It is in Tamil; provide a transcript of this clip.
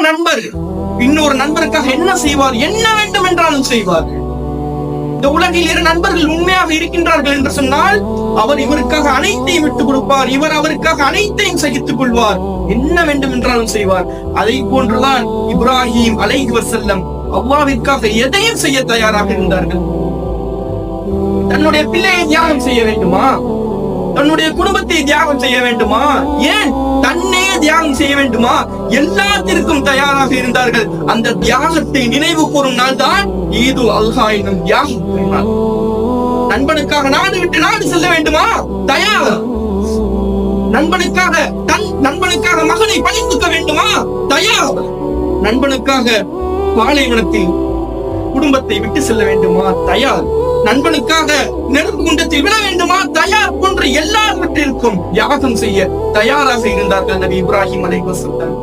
நண்பர் இன்னொரு நண்பருக்காக என்ன செய்வார்? என்ன வேண்டும் என்றாலும் செய்வார்கள் இந்த உலகில் இரு நண்பர்கள் உண்மையாக இருக்கின்றார்கள் என்று சொன்னால் அவர் இவருக்காக அனைத்தையும் விட்டுக் கொடுப்பார். இவர் அவருக்காக அனைத்தையும் சகித்துக் கொள்வார். என்ன வேண்டும் என்றாலும் செய்வார். அதை போன்றுதான் இப்ராஹிம் அலைஹி செல்லம் அவ்வாவிற்காக எதையும் செய்ய தயாராக இருந்தார்கள். தன்னுடைய பிள்ளையை தியாகம் செய்ய வேண்டுமா? தன்னுடைய குடும்பத்தை தியாகம் செய்ய வேண்டுமா? ஏன் தன்னை தியாகம் செய்ய வேண்டுமா? எல்லாத்திற்கும் தயாராக இருந்தார்கள். அந்த தியாகத்தை நினைவு கூறும் நாள் தான் ஈது அல்ஹா என்னும் தியாகம் திருநாள். நண்பனுக்காக நாடு விட்டு நாடு செல்ல வேண்டுமா? தயார்? நண்பனுக்காக தன் நண்பனுக்காக மகனை பணிந்துக்க வேண்டுமா? தயார்? நண்பனுக்காக பாலைவனத்தில் குடும்பத்தை விட்டு செல்ல வேண்டுமா? தயார். நண்பனுக்காக நெருப்பு குண்டத்தில் விட வேண்டுமா? தயார் போன்ற எல்லா எல்லாவற்றிற்கும் யாகம் செய்ய தயாராக இருந்தார்கள் நபி இப்ராஹிம் அலைஹிஸ்ஸலாம்